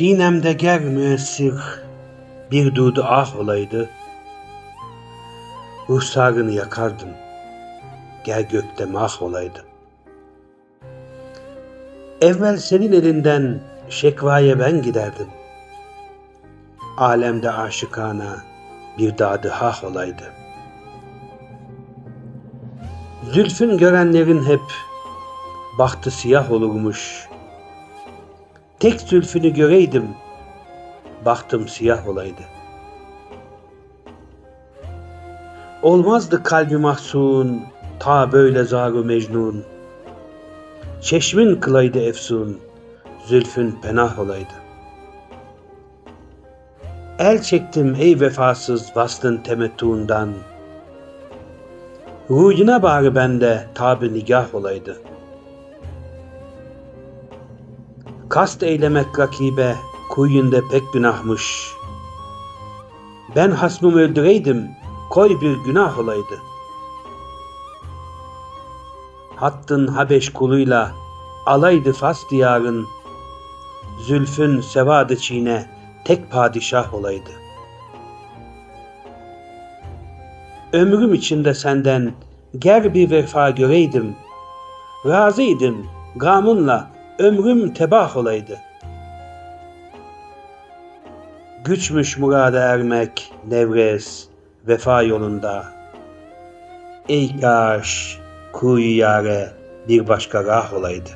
Dinemde ger müessir bir dudu ah olaydı. Ruhsarını yakardım. Gel gökte mah olaydı. Evvel senin elinden şekvaya ben giderdim. Alemde aşıkana bir dadı hah olaydı. Zülfün görenlerin hep bahtı siyah olurmuş. Tek zülfünü göreydim, bahtım siyah olaydı. Olmazdı kalbi mahzun, ta böyle zaru mecnun. Çeşmin kılaydı efsun, zülfün penah olaydı. El çektim ey vefasız vaslın temettuğundan. Ruhuna bari bende tab nigah olaydı. Kast eylemek rakibe kuyunda pek günahmış. Ben hasmımı öldüreydim, koy bir günah olaydı. Hattın Habeş kuluyla alaydı Fas diyarın, Zülfün sevadı çiğne tek padişah olaydı. Ömrüm içinde senden ger bir vefa göreydim, razıydım gamınla ömrüm tebah olaydı. Güçmüş murada ermek Nevres vefa yolunda. Ey kaş kuyu yare bir başka rah olaydı.